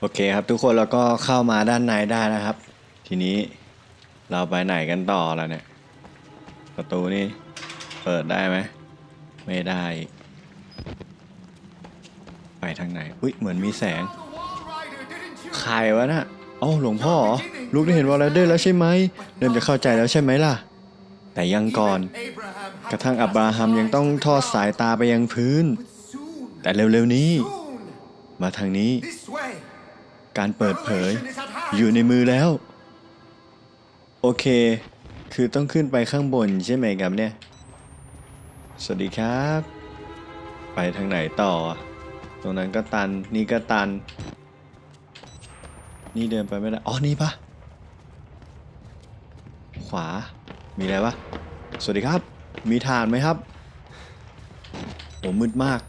โอเคครับทุกคนแล้วก็เข้ามาด้านในได้นะครับ ทีนี้เราไปไหนกันต่อแล้วเนี่ย ประตูนี่เปิดได้ไหมไม่ได้ ไปทางไหนอุ้ยเหมือนมีแสงใครวะน่ะเอ้าหลวงพ่อเหรอลูกได้เห็นวอลเลเดอร์แล้วใช่ไหมเริ่มจะเข้าใจแล้วใช่ไหมล่ะ แต่ยังก่อน กระทั่งอับราฮัมยังต้องทอดสายตาไปยังพื้น แต่เร็วๆนี้ มาทางนี้ การเปิดเผย อยู่ในมือแล้ว โอเค คือต้องขึ้นไปข้างบนใช่ไหมครับเนี่ย สวัสดีครับ ไปทางไหนต่อ ตรงนั้นก็ตัน นี่ก็ตัน นี่เดินไปไม่ได้ อ๋อ นี่ปะขวา มีอะไรปะสวัสดีครับ มีฐานไหมครับ ผมมืดมาก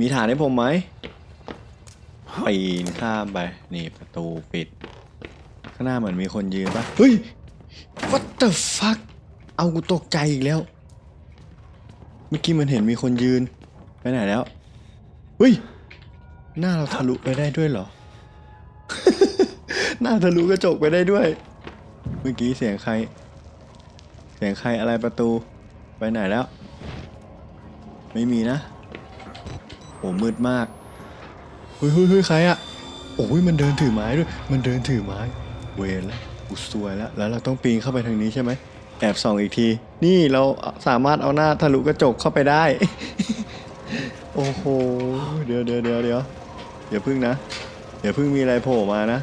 มีฐานให้ผมไหม ปีนข้ามไป นี่ประตูปิด ข้างหน้าเหมือนมีคนยืนปะเฮ้ย what the fuck เอากูตกใจอีกแล้ว เมื่อกี้มันเห็นมีคนยืน ไปไหนแล้ว เฮ้ย หน้าเราทะลุไปได้ด้วยเหรอ หน้าทะลุกระจกไปได้ด้วย เมื่อกี้เสียงใคร เสียงใครอะไรประตู ไปไหนแล้ว ไม่มีนะโอ้มืดมาก เฮ้ยเฮ้ยเฮ้ยใครอะโอ้ยมันเดินถือไม้ด้วย มันเดินถือไม้ เวรแล้วกูซวยแล้ว แล้วเราต้องปีนเข้าไปทางนี้ใช่ไหม แอบส่องอีกที นี่เราสามารถเอาหน้าทะลุกระจกเข้าไปได้ โอ้โห เดี๋ยวเดี๋ยวเดี๋ยวเดี๋ยวอย่าพึ่งนะ อย่าพึ่งมีอะไรโผล่มานะ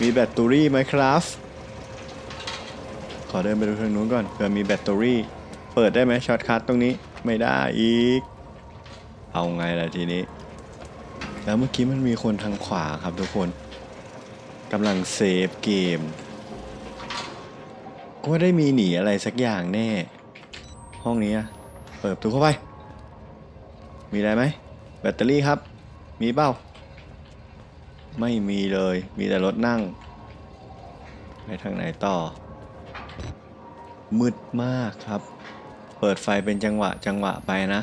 มีแบตเตอรี่ไหมครับ ขอเดินไปดูทางนู้นก่อนเผื่อมีแบตเตอรี่ เปิดได้ไหมช็อตคัทตรงนี้ ไม่ได้อีก เอาไงล่ะทีนี้ แล้วเมื่อกี้มันมีคนทางขวาครับทุกคนกำลังเซฟเกม ก็ได้มีหนีอะไรสักอย่างแน่ ห้องนี้เปิดประตูเข้าไป มีอะไรไหม แบตเตอรี่ครับ มีเปล่า ไม่มีเลย มีแต่รถนั่ง ไปทางไหนต่อ มืดมากครับ เปิดไฟเป็นจังหวะจังหวะไปนะ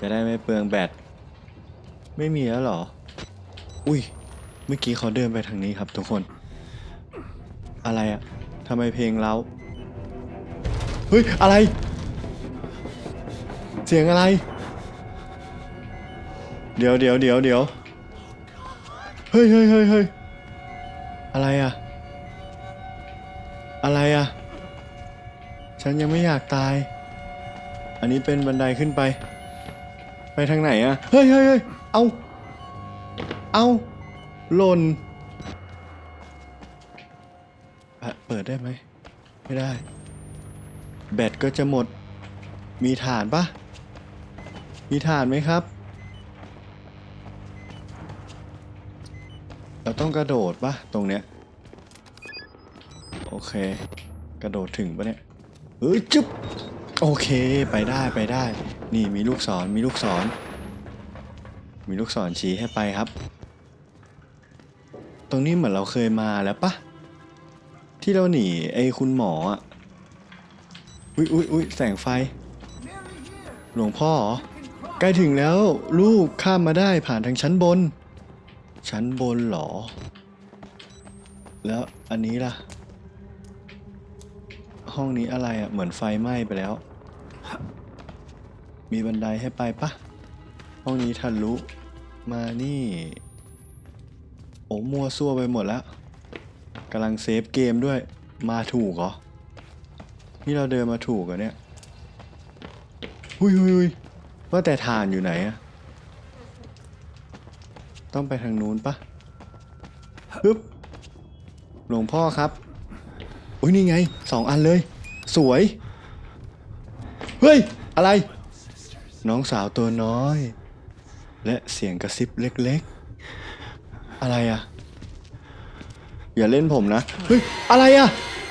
จะได้ไม่เปลืองแบต ไม่มีแล้วหรอ อุ้ย เมื่อกี้เขาเดินไปทางนี้ครับทุกคน อะไรอะทำไมเพลงเราเฮ้ย อะไร เสียงอะไร เดี๋ยวเดี๋ยวเดี๋ยวเดี๋ยวเฮ้ยเฮ้ยเฮ้ยเฮ้ยอะไรอะอะไรอะฉันยังไม่อยากตาย อันนี้เป็นบันไดขึ้นไป ไปทางไหนอะเฮ้ยเฮ้ยเฮ้ย เอาเอาหล่นเปิดได้ไหม ไม่ได้ แบตก็จะหมด มีฐานปะมีฐานไหมครับ เราต้องกระโดดปะตรงเนี้ย โอเค กระโดดถึงปะเนี่ยเฮ้ยจุ๊บโอเค ไปได้ไปได้ นี่มีลูกศรมีลูกศร มีลูกศรชี้ให้ไปครับ ตรงนี้เหมือนเราเคยมาแล้วปะที่เราหนีไอ้คุณหมออะอุ้ยอุ้ยอุ้ยแสงไฟ หลวงพ่อเหรอใกล้ถึงแล้วลูกข้ามมาได้ผ่านทางชั้นบน ชั้นบนเหรอ แล้วอันนี้ล่ะ ห้องนี้อะไรอะเหมือนไฟไหม้ไปแล้ว มีบันไดให้ไปปะห้องนี้ทะลุ มานี่โอ้มัวซั่วไปหมดแล้วกำลังเซฟเกมด้วยมาถูกเหรอ นี่เราเดินมาถูกเหรอเนี่ยหุยหุยหุยว่าแต่ฐานอยู่ไหนอะต้องไปทางนู้นปะปึ๊บหลวงพ่อครับอุ้ยนี่ไงสองอันเลย สวย เฮ้ย อะไร น้องสาวตัวน้อย และเสียงกระซิบเล็กๆ อะไรอะอย่าเล่นผมนะ เฮ้ย อะไรอะ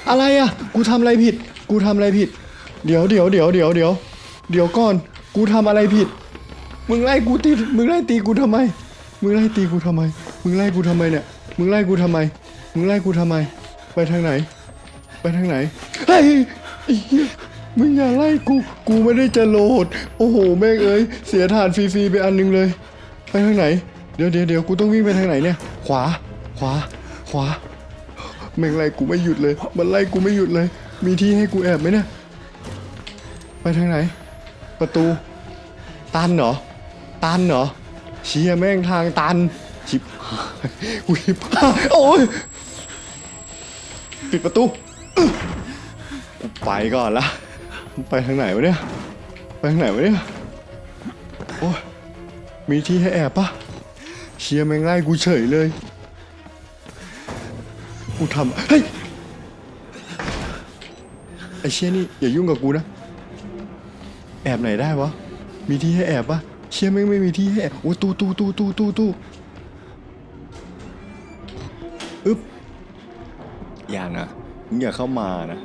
อะไรอะกูทำอะไรผิด กูทำอะไรผิด เดี๋ยวเดี๋ยวเดี๋ยวเดี๋ยวเดี๋ยวเดี๋ยวก่อน กูทำอะไรผิด มึงไล่กูตี มึงไล่ตีกูทำไม มึงไล่ตีกูทำไม มึงไล่กูทำไมเนี่ย มึงไล่กูทำไม มึงไล่กูทำไม ไปทางไหน ไปทางไหน เฮ้ยไอ้เหี้ย มึงอย่าไล่กู กูไม่ได้จะโหลด โอ้โห แม่งเอ้ย เสียฐานฟรีๆไปอันหนึงเลย ไปทางไหน เดี๋ยวเดี๋ยวเดี๋ยวกูต้องวิ่งไปทางไหนเนี่ย ขวา ขวา ขวา แม่งไล่กูไม่หยุดเลย มันไล่กูไม่หยุดเลย มีที่ให้กูแอบไหมเนี่ย ไปทางไหน ประตู ตันเหรอ ตันเหรอ เชี่ยแม่งทางตัน ชิบหายกูชิบหายโอ้ยปิดประตูกูไปก่อนละ ไปทางไหนวะเนี่ย ไปทางไหนวะเนี่ย โอ้ย มีที่ให้แอบปะเชียร์แม่งไล่กูเฉยเลย กูทำเฮ้ย ไอเชียนี่อย่ายุ่งกับกูนะ แอบไหนได้วะ มีที่ให้แอบปะเชียร์แม่งไม่มีที่ให้แอบโอ้ยตู้ตู้ตู้ตู้ตู้ตู้อึ๊บอย่านะมึงอย่าเข้ามานะ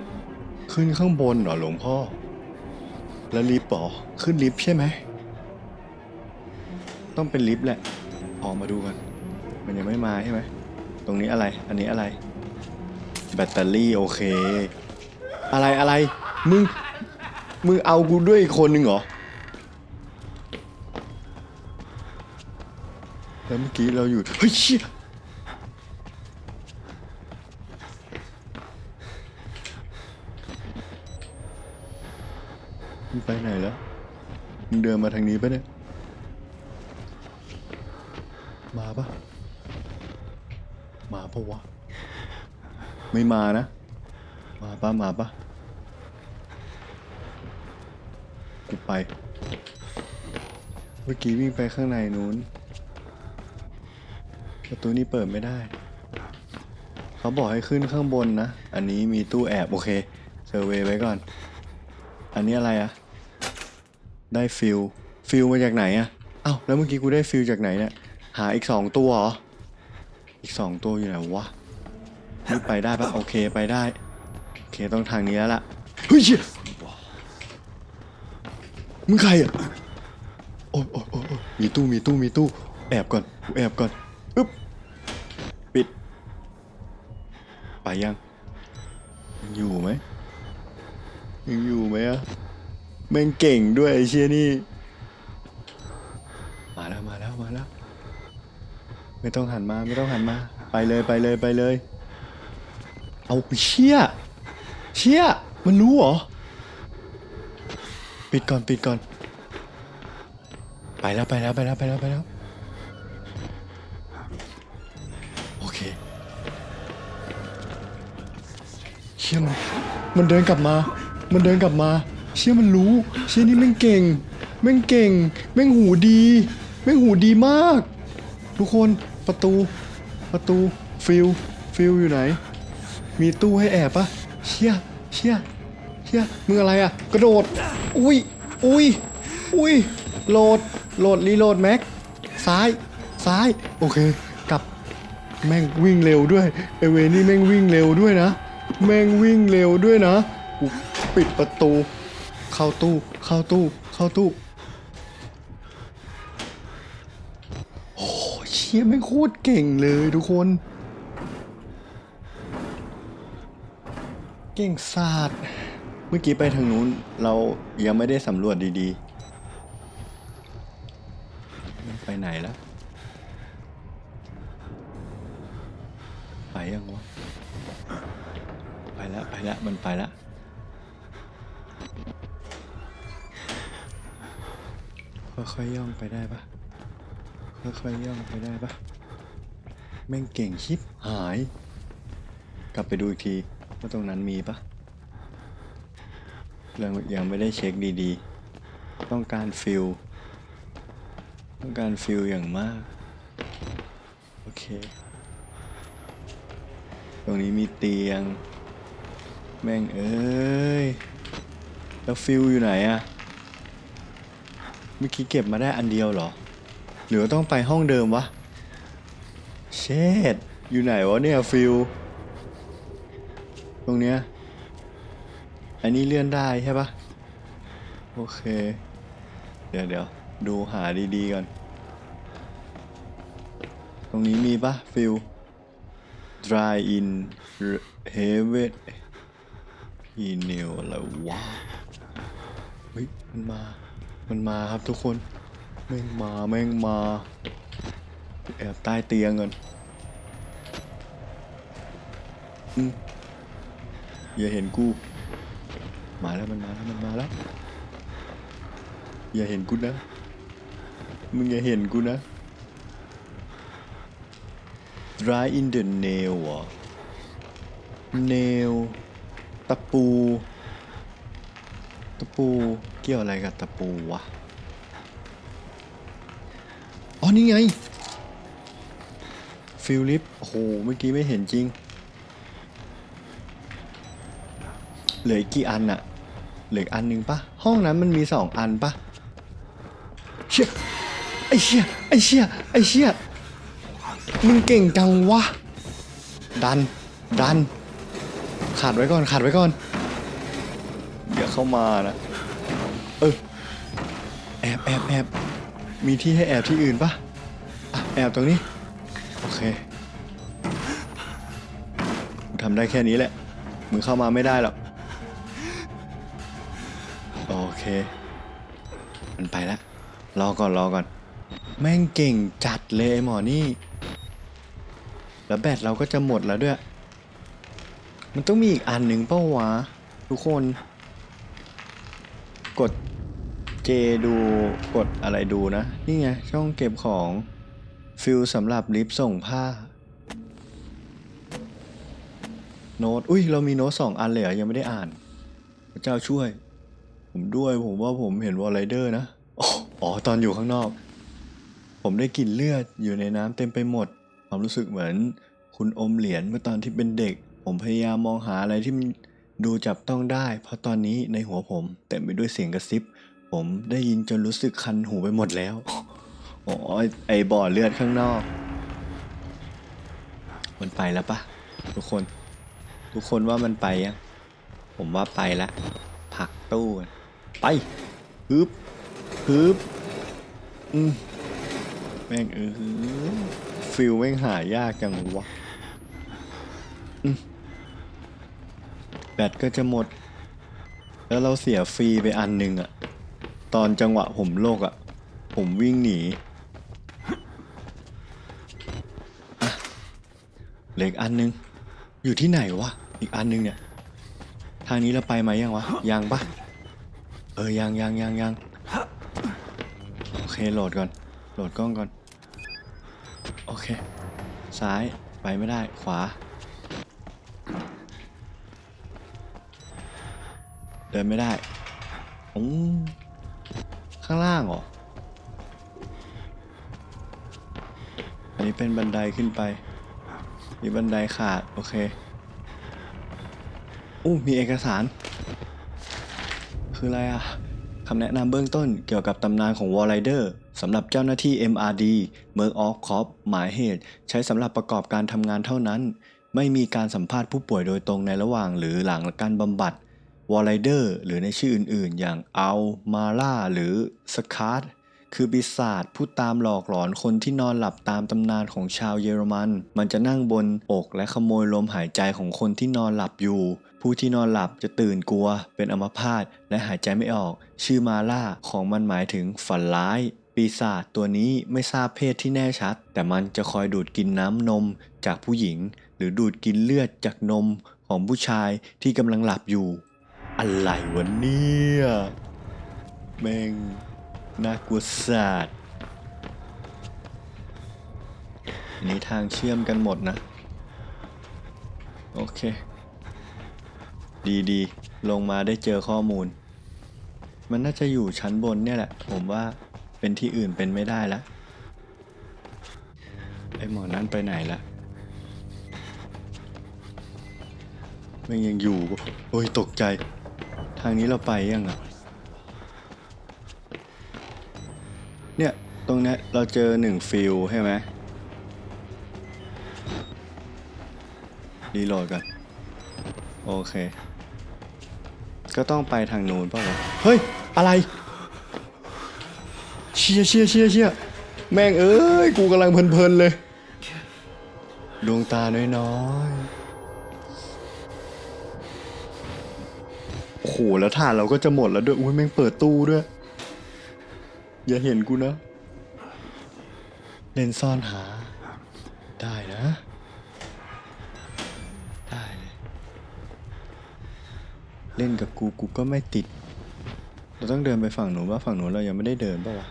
ขึ้นข้างบนเหรอหลวงพ่อ แล้วลิฟต์หรอขึ้นลิฟต์ใช่ไหม ต้องเป็นลิฟต์แหละ ออกมาดูกัน มันยังไม่มาใช่ไหม ตรงนี้อะไร อันนี้อะไร แบตเตอรี่โอเค อะไรอะไร มึง มึงเอากูด้วยอีกคนหนึ่งเหรอ แล้วเมื่อกี้เราอยู่ เฮ้ยเชี่ย มึงไปไหนแล้วมึงเดินมาทางนี้ปะเนี่ย มาปะมาปะวะ ไม่มานะ มาปะมาปะกูไป เมื่อกี้วิ่งไปข้างในนู้น ประตูนี้เปิดไม่ได้ เขาบอกให้ขึ้นข้างบนนะ อันนี้มีตู้แอบ โอเค เซอร์เวย์ไว้ก่อน อันนี้อะไรอะ ได้ฟิลฟิลมาจากไหนอะเอ้าแล้วเมื่อกี้กูได้ฟิลจากไหนเนี่ยหาอีกสองตัวเหรออีกสองตัวอยู่ไหนวะนี่ไปได้ปะโอเคไปได้โอเคต้องทางนี้แล้วล่ะเฮ้ยมึงใครอะโอ้ยโอ้ยโอ้ยโอ้มีตู้มีตู้มีตู้แอบก่อนกูแอบก่อนอึ๊บปิด ไปยังยังอยู่ไหมยังอยู่ไหมอะ แม่งเก่งด้วยไอ้เชียนี่ มาแล้วมาแล้วมาแล้ว ไม่ต้องหันมาไม่ต้องหันมา ไปเลยไปเลยไปเลย เอาเชี่ยเชี่ยมันรู้เหรอ ปิดก่อนปิดก่อน ไปแล้วไปแล้วไปแล้วไปแล้วไปแล้ว โอเคเชี่ยมันมันเดินกลับมา มันเดินกลับมา เชี่ยมันรู้ เชี่ยนี่แม่งเก่ง แม่งเก่ง แม่งหูดี แม่งหูดีมาก ทุกคนประตู ประตูฟิลฟิลอยู่ไหน มีตู้ให้แอบปะเชี่ยเชี่ยเชี่ยมึงอะไรอะกระโดด อุ้ยอุ้ยอุ้ยโหลดโหลดรีโหลดแม็กซ้ายซ้ายโอเคกลับแม่งวิ่งเร็วด้วยไอเวนี่แม่งวิ่งเร็วด้วยนะ แม่งวิ่งเร็วด้วยนะ ปิดประตู เข้าตู้ เข้าตู้ เข้าตู้ โอ้เชี่ยแม่โคตรเก่งเลยทุกคน เก่งศาสตร์เมื่อกี้ไปทางนู้น เรายังไม่ได้สำรวจดีๆ ไปไหนแล้วไปยังวะ ไปแล้ว ไปแล้ว มันไปแล้ว ค่อยๆย่องไปได้ปะค่อยๆย่องไปได้ปะแม่งเก่งชิบหาย กลับไปดูอีกทีว่าตรงนั้นมีปะเรายังไม่ได้เช็คดีๆ ต้องการฟิลต้องการฟิลอย่างมาก โอเค ตรงนี้มีเตียง แม่งเอ้ย แล้วฟิลอยู่ไหนอะ เมื่อกี้เก็บมาได้อันเดียวเหรอ หรือว่าต้องไปห้องเดิมวะ เชดอยู่ไหนวะเนี่ยฟิลตรงเนี้ย อันนี้เลื่อนได้ใช่ปะโอเค เดี๋ยวเดี๋ยวดูหาดีๆก่อน ตรงนี้มีปะฟิล dry in heaven อีเนลอะไรวะ เฮ้ย มันมา มันมาครับทุกคน แม่งมาแม่งมาแอบใต้เตียงก่อนอืมอย่าเห็นกู มาแล้วมันมาแล้วมันมาแล้ว อย่าเห็นกูนะ มึงอย่าเห็นกูนะ Dry in the nail เหรอ nail ตะปู ตะปูเกี่ยวอะไรกับตะปูวะ อ๋อ นี่ไง ฟิลลิป โอ้โห เมื่อกี้ไม่เห็นจริง เหลืออีกกี่อันอะเหลืออันหนึ่งปะห้องนั้นมันมีสองอันปะเชี่ยไอเชี่ยไอเชี่ยไอเชี่ยมึงเก่งจังวะ ดัน ดัน ขาดไว้ก่อน ขาดไว้ก่อน เข้ามานะ เออแอบแอบแอบมีที่ให้แอบที่อื่นปะอะแอบตรงนี้ โอเคทำได้แค่นี้แหละ มึงเข้ามาไม่ได้หรอก โอเค มันไปแล้วรอก่อนรอก่อน แม่งเก่งจัดเลยไอหมอนี่ แล้วแบตเราก็จะหมดแล้วด้วย มันต้องมีอีกอันหนึ่งเป้าวะ ทุกคน กด J ดูกดอะไรดูนะ นี่ไง ช่องเก็บของฟิลสำหรับลิฟต์ส่งผ้า โน้ต อุ้ย เรามีโน้ตสองอันเลยยังไม่ได้อ่าน พระเจ้าช่วย ผมด้วยผมว่าผมเห็นวอลไรเดอร์นะอ๋ออ๋อตอนอยู่ข้างนอก ผมได้กลิ่นเลือดอยู่ในน้ำเต็มไปหมด ความรู้สึกเหมือน คุณอมเหรียญเมื่อตอนที่เป็นเด็ก ผมพยายามมองหาอะไรที่มัน ดูจับต้องได้ เพราะตอนนี้ในหัวผมเต็มไปด้วยเสียงกระซิบ ผมได้ยินจนรู้สึกคันหูไปหมดแล้วอ๋อไอบ่อเลือดข้างนอก มันไปแล้วปะทุกคน ทุกคนว่ามันไปยังผมว่าไปแล้วผักตู้ไปฮึบฮึบอืมแม่งเออฟิลแม่งหายากจังวะอืม แบตก็จะหมด แล้วเราเสียฟรีไปอันหนึ่งอะตอนจังหวะผมโลกอะผมวิ่งหนีเหลืออกอันหนึง อยู่ที่ไหนวะ อีกอันหนึงเนี่ย ทางนี้เราไปไหมยังวะ ยังปะเออ ยังยังยังยังโอเค โหลดก่อน โหลดกล้องก่อน โอเค ซ้าย ไปไม่ได้ ขวา เดินไม่ได้อืมข้างล่างเหรอ อันนี้เป็นบันไดขึ้นไป มีบันไดขาด โอเคอู้มีเอกสาร คืออะไรอะคำแนะนำเบื้องต้นเกี่ยวกับตำนานของวอลไรเดอร์สำหรับเจ้าหน้าที่ MRD เม r ร์ of Corp หมายเหตุ ใช้สำหรับประกอบการทำงานเท่านั้น ไม่มีการสัมภาษณ์ผู้ป่วยโดยตรงในระหว่างหรือหลังการบำบัด วอลไรเดอร์หรือในชื่ออื่นๆ อย่างอัลมาล่าหรือสคาร์ดคือปีศาจผู้ตามหลอกหลอนคนที่นอนหลับตามตำนานของชาวเยอรมัน มันจะนั่งบนอกและขโมยลมหายใจของคนที่นอนหลับอยู่ ผู้ที่นอนหลับจะตื่นกลัว เป็นอัมพาตและหายใจไม่ออก ชื่อมาล่าของมันหมายถึงฝันร้าย ปีศาจตัวนี้ไม่ทราบเพศที่แน่ชัด แต่มันจะคอยดูดกินน้ำนมจากผู้หญิง หรือดูดกินเลือดจากนมของผู้ชายที่กำลังหลับอยู่ อะไรวะเนี่ย แม่งน่ากลัวสัตว์อันนี้ทางเชื่อมกันหมดนะ โอเค ดีดีๆลงมาได้เจอข้อมูล มันน่าจะอยู่ชั้นบนเนี่ยแหละ ผมว่าเป็นที่อื่นเป็นไม่ได้ละไอหมอนั่นไปไหนละมันยังอยู่โอ้ยตกใจางนี้เราไปยังอะ เนี่ย ตรงนี้เราเจอหนึ่งฟิลใช่ไหมรีโหลดก่อนโอเค ก็ต้องไปทางนู้นป่าวะเฮ้ย อะไร เชียเชียเชียเชียแม่งเอ้ย กูกำลังเพลินๆเลย ดวงตาน้อยๆ โหแล้วถ่านเราก็จะหมดแล้วด้วยอุ้ยแม่งเปิดตู้ด้วย อย่าเห็นกูนะ เล่นซ่อนหา ได้นะ ได้เลยเล่นกับกูกูก็ไม่ติด เราต้องเดินไปฝั่งหนูว่าฝั่งหนูเรายังไม่ได้เดินป่าวะ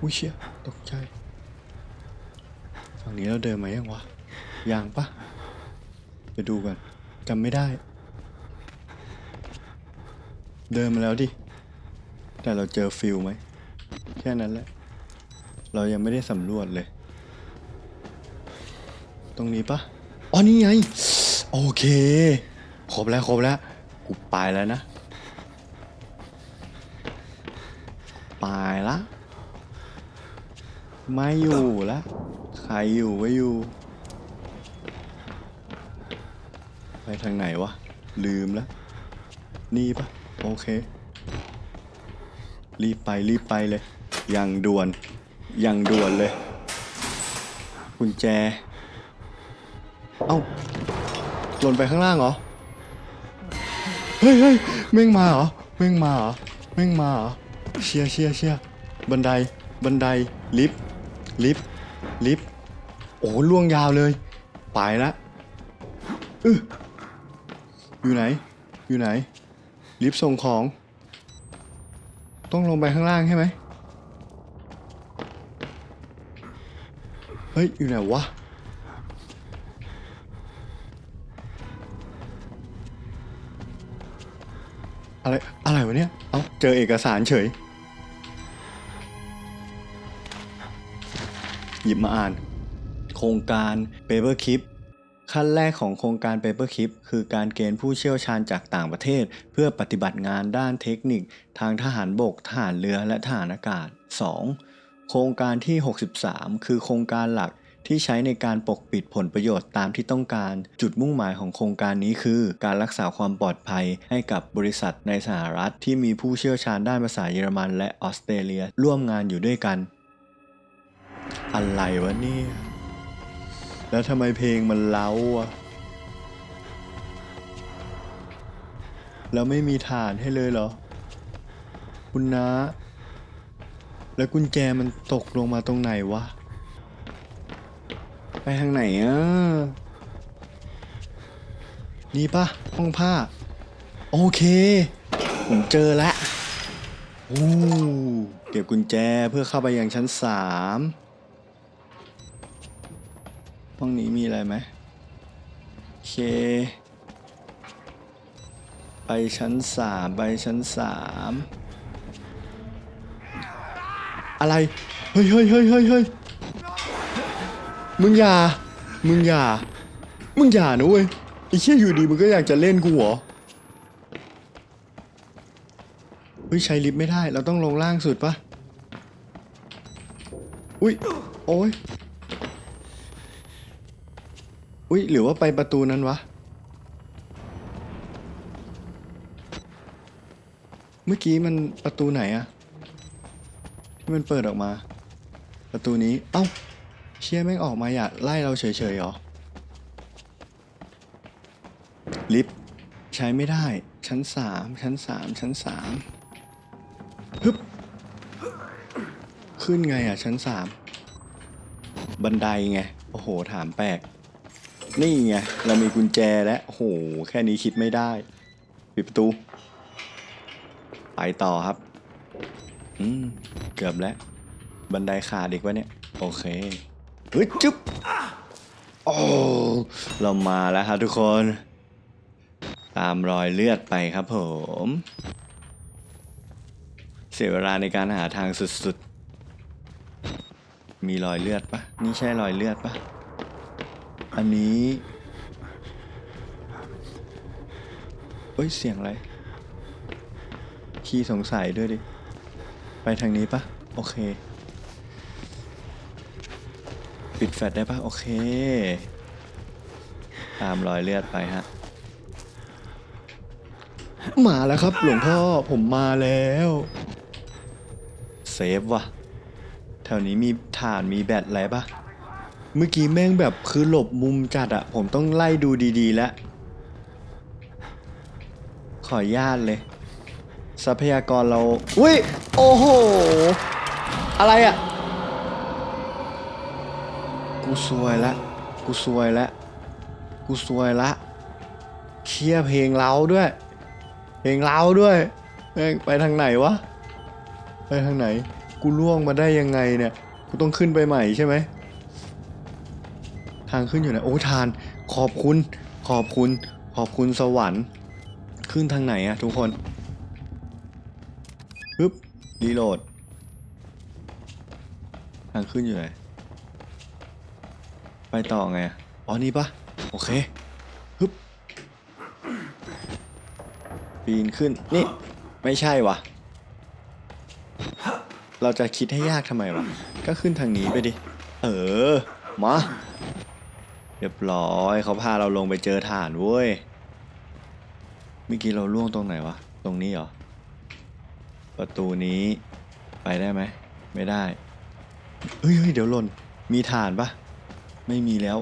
อุ้ยเชี่ยตกใจ ฝั่งนี้เราเดินไหมยังวะยังปะไปดูกันจำไม่ได้ เดินมาแล้วดิ แต่เราเจอฟิลไหม แค่นั้นแหละ เรายังไม่ได้สำรวจเลย ตรงนี้ปะอ๋อนี่ไง โอเค ครบแล้วครบแล้วกูไปแล้วนะ ไปละ ไม่อยู่ละใครอยู่ไว้อยู่ ไปทางไหนวะ ลืมแล้ว นี่ปะ โอเค รีบไปรีบไปเลย อย่างด่วน อย่างด่วนเลยกุญแจ เอ้าหล่นไปข้างล่างเหรอ เฮ้ยเฮ้ยแม่งมาเหรอแม่งมาเหรอแม่งมาเหรอเชียเชียเชียบันได บันได ลิฟต์ ลิฟต์ ลิฟต์ โอ้ล่วงยาวเลย ไปละ อื้ออยู่ไหน อยู่ไหน ลิฟต์ส่งของ ต้องลงไปข้างล่างใช่ไหมเฮ้ย อยู่ไหนวะ อะไร อะไรวะเนี่ย เอ้า เจอเอกสารเฉย หยิบมาอ่าน โครงการ Paper Clip ขั้นแรกของโครงการ Paper Clip คือการเกณฑ์ผู้เชี่ยวชาญจากต่างประเทศ เพื่อปฏิบัติงานด้านเทคนิค ทางทหารบก ทหารเรือและทหารอากาศ 2. โครงการที่ 63 คือโครงการหลักที่ใช้ในการปกปิดผลประโยชน์ตามที่ต้องการ จุดมุ่งหมายของโครงการนี้คือ การรักษาความปลอดภัยให้กับบริษัทในสหรัฐที่มีผู้เชี่ยวชาญด้านภาษาเยอรมันและออสเตรเลีย ร่วมงานอยู่ด้วยกัน อะไรวะเนี่ย แล้วทำไมเพลงมันเล้าอะแล้วไม่มีฐานให้เลยเหรอ คุณนะ แล้วกุญแจมันตกลงมาตรงไหนวะ ไปทางไหนอะ นี่ปะห้องผ้า โอเค ผมเจอแล้วโอ้เก็บกุญแจเพื่อเข้าไปยังชั้นสาม ห้องนี้มีอะไรไหมโอเค ไปชั้นสามไปชั้นสามอะไร เฮ้ยเฮ้ยเฮ้ยเฮ้ยเฮ้ยมึงอย่า มึงอย่า มึงอย่านะเว้ยไอ้เชี่ยอยู่ดีมึงก็อยากจะเล่นกูเหรอ เฮ้ยใช้ลิฟต์ไม่ได้ เราต้องลงล่างสุดปะอุ้ย โอ้ย อุ้ยหรือว่าไปประตูนั้นวะ เมื่อกี้มันประตูไหนอะที่มันเปิดออกมา ประตูนี้ เอ้า เชี่ยแม่งออกมาอยากไล่เราเฉยๆหรอ ลิฟต์ใช้ไม่ได้ ชั้นสามชั้นสามชั้นสามฮึบขึ้นไงอะชั้นสามบันไดไง โอ้โห ถามแปลก นี่ไงเรามีกุญแจแล้วโอ้โหแค่นี้คิดไม่ได้ ปิดประตู ไปต่อครับ อืม เกือบแล้ว บันไดขาดอีกวะเนี่ย โอเคเฮ้ยจุ๊บโอ้เรามาแล้วครับทุกคน ตามรอยเลือดไปครับผม เสียเวลาในการหาทางสุดๆ มีรอยเลือดปะนี่ใช่รอยเลือดปะ อันนี้เอ้ย เสียงอะไรขี้สงสัยด้วยดิ ไปทางนี้ปะโอเค ปิดแฟลชได้ปะโอเค ตามรอยเลือดไปฮะ มาแล้วครับ หลวงพ่อผมมาแล้ว เซฟว่ะ แถวนี้มีฐานมีแบตอะไรปะ เมื่อกี้แม่งแบบคือหลบมุมจัดอะผมต้องไล่ดูดีๆ แล้ว ขออนุญาตเลย ทรัพยากรเรา อุ้ย โอ้โห อะไรอะกูซวยละ กูซวยละ กูซวยละเคลียเพลงเราด้วย เพลงเลาด้วยแม่งไปทางไหนวะ ไปทางไหน กูล่วงมาได้ยังไงเนี่ย กูต้องขึ้นไปใหม่ใช่ไหม ทางขึ้นอยู่ไหนโอ้ทาน ขอบคุณ ขอบคุณ ขอบคุณสวรรค์ ขึ้นทางไหนอะทุกคนปึ๊บรีโหลด ทางขึ้นอยู่ไหน ไปต่อไง อ๋อ นี่ปะโอเคฮึบปีนขึ้น นี่ ไม่ใช่วะเราจะคิดให้ยากทำไมวะ ก็ขึ้นทางนี้ไปดิ เออ มา เรียบร้อยเขาพาเราลงไปเจอฐานเว้ยเมื่อกี้เราล่วงตรงไหนวะ ตรงนี้เหรอ ประตูนี้ไปได้ไหม ไม่ได้เฮ้ยเดี๋ยวหล่นมีฐานปะไม่มีแล้ว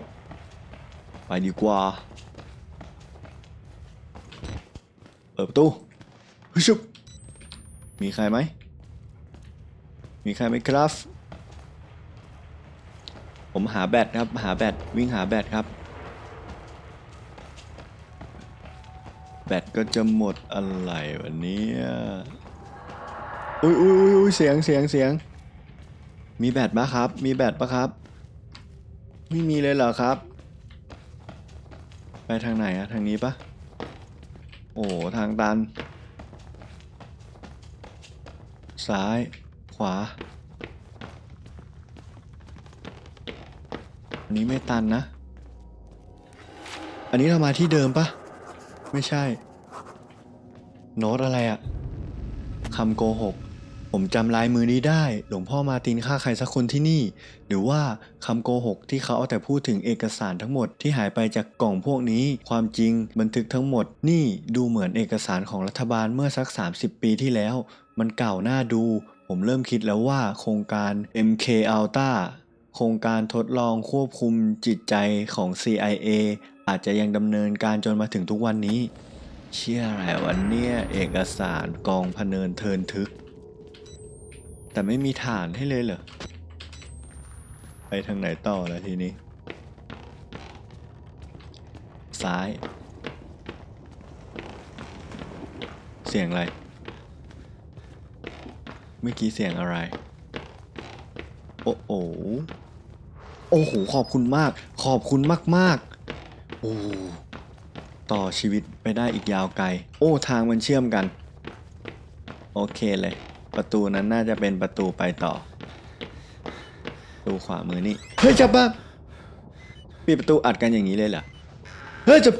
ไปดีกว่า เปิดประตูฮึชุบมีใครไหมมีใครไหมครับ ผมหาแบตครับ หาแบตวิ่งหาแบตครับ แบตก็จะหมดอะไรวันนี้อุ้ยอุ้ยอุ้ยอุ้ยเสียงเสียงเสียง มีแบตปะครับ มีแบตปะครับ ไม่มีเลยเหรอครับ ไปทางไหนอะทางนี้ปะโอ้ทางตัน ซ้าย ขวา อันนี้ไม่ตันนะ อันนี้เรามาที่เดิมปะไม่ใช่ โน้ตอะไรอะคำโกหก ผมจำลายมือนี้ได้ หลวงพ่อมาตินฆ่าใครสักคนที่นี่ หรือว่าคำโกหกที่เขาเอาแต่พูดถึงเอกสารทั้งหมดที่หายไปจากกล่องพวกนี้ ความจริงบันทึกทั้งหมด นี่ดูเหมือนเอกสารของรัฐบาลเมื่อสัก 30 ปีที่แล้ว มันเก่าหน้าดู ผมเริ่มคิดแล้วว่าโครงการ MK Ultra โครงการทดลองควบคุมจิตใจของ CIA อาจจะยังดำเนินการจนมาถึงทุกวันนี้ เชื่ออะไรวันเนี่ยเอกสารกองพเนินเทินทึก แต่ไม่มีฐานให้เลยเหรอ ไปทางไหนต่อแล้วทีนี้ ซ้าย เสียงอะไร เมื่อกี้เสียงอะไร โอ้โห โอ้โหขอบคุณมาก ขอบคุณมากๆโอ้ต่อชีวิตไปได้อีกยาวไกล โอ้ทางมันเชื่อมกัน โอเคเลย ประตูนั้นน่าจะเป็นประตูไปต่อประตูขวามือนี่เฮ้ยจับบ้าปิดประตูอัดกันอย่างนี้เลยเหรอเฮ้ยจะ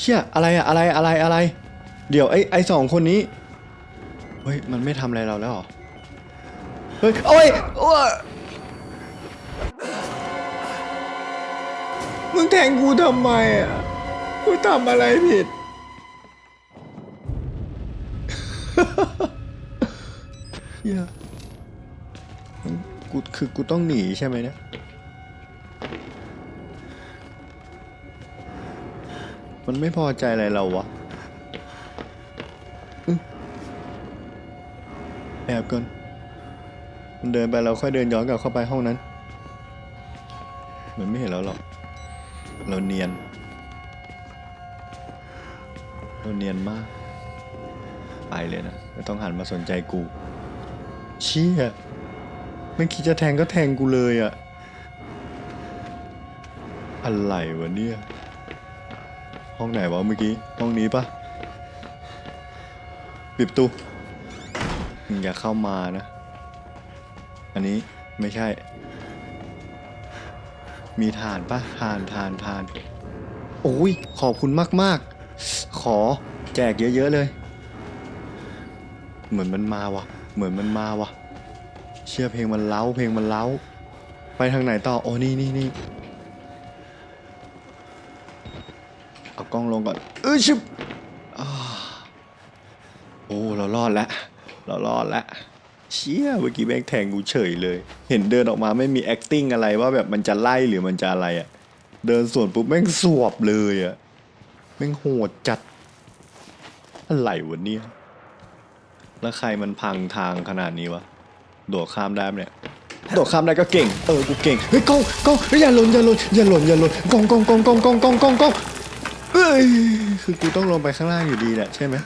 เชี่ยอะไรอะอะไรอะไรอะไร เดี๋ยวไอ้ไอ้สองคนนี้เฮ้ยมันไม่ทำอะไรเราแล้วเหรอเฮ้ยโอ้ยโอ้ย มึงแทงกูทำไมอะ กูทำอะไรผิด เฮียกูคือกูต้องหนีใช่ไหมเนี่ย มันไม่พอใจอะไรเราวะอแอบก่อนมันเดินไปเราค่อยเดินย้อนกลับเข้าไปห้องนั้น มันไม่เห็นเราหรอก เราเนียนเราเนียนมาก ไปเลยนะ ไม่ต้องหันมาสนใจกู เชี่ยไม่คิดจะแทงก็แทงกูเลยอะอะไรวะเนี่ย ห้องไหนวะเมื่อกี้ ห้องนี้ปะปิดประตูอย่าเข้ามานะ อันนี้ไม่ใช่ มีฐานปะฐานฐานฐานโอ้ยขอบคุณมากๆ ขอแจกเยอะๆเลย เหมือนมันมาวะเหมือนมันมาวะเชื่อเพลงมันเล้าเพลงมันเล้า ไปทางไหนต่อโอ้นี่นี่นี่เอากล้องลงก่อนเออชิบโอ้เรารอดแล้วเรารอดแล้ว เชี่ยเมื่อกี้แม่งแทงกูเฉยเลย เห็นเดินออกมาไม่มี acting อะไรว่าแบบมันจะไล่หรือมันจะอะไรอะ่ะ เดินสวนปุ๊บแม่งสวบเลยอะ่ะ แม่งโหดจัด อะไรวะเนี่ย แล้วใครมันพังทางขนาดนี้วะ โดดข้ามได้ไหมเนี่ย โดดข้ามได้ก็เก่ง เออ กูเก่ง เฮ้ยกองกองเฮ้ยอย่าหล่นอย่าหล่นอย่าหล่นอย่าหล่นกองกองกองกองกองกองกองกองเอ้ย คือกูต้องลงไปข้างล่างอยู่ดีแหละใช่ไหม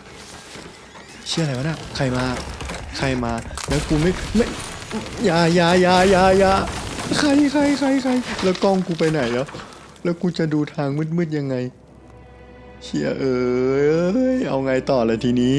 เชื่ออะไรวะน่ะใครมา ใครมาแล้วกูไม่ไม่ยายายายายาใครใครใครใครแล้วกล้องกูไปไหนแล้วแล้วกูจะดูทางมืดๆยังไงเชี่ยเอ้ยเอาไงต่อเลยทีนี้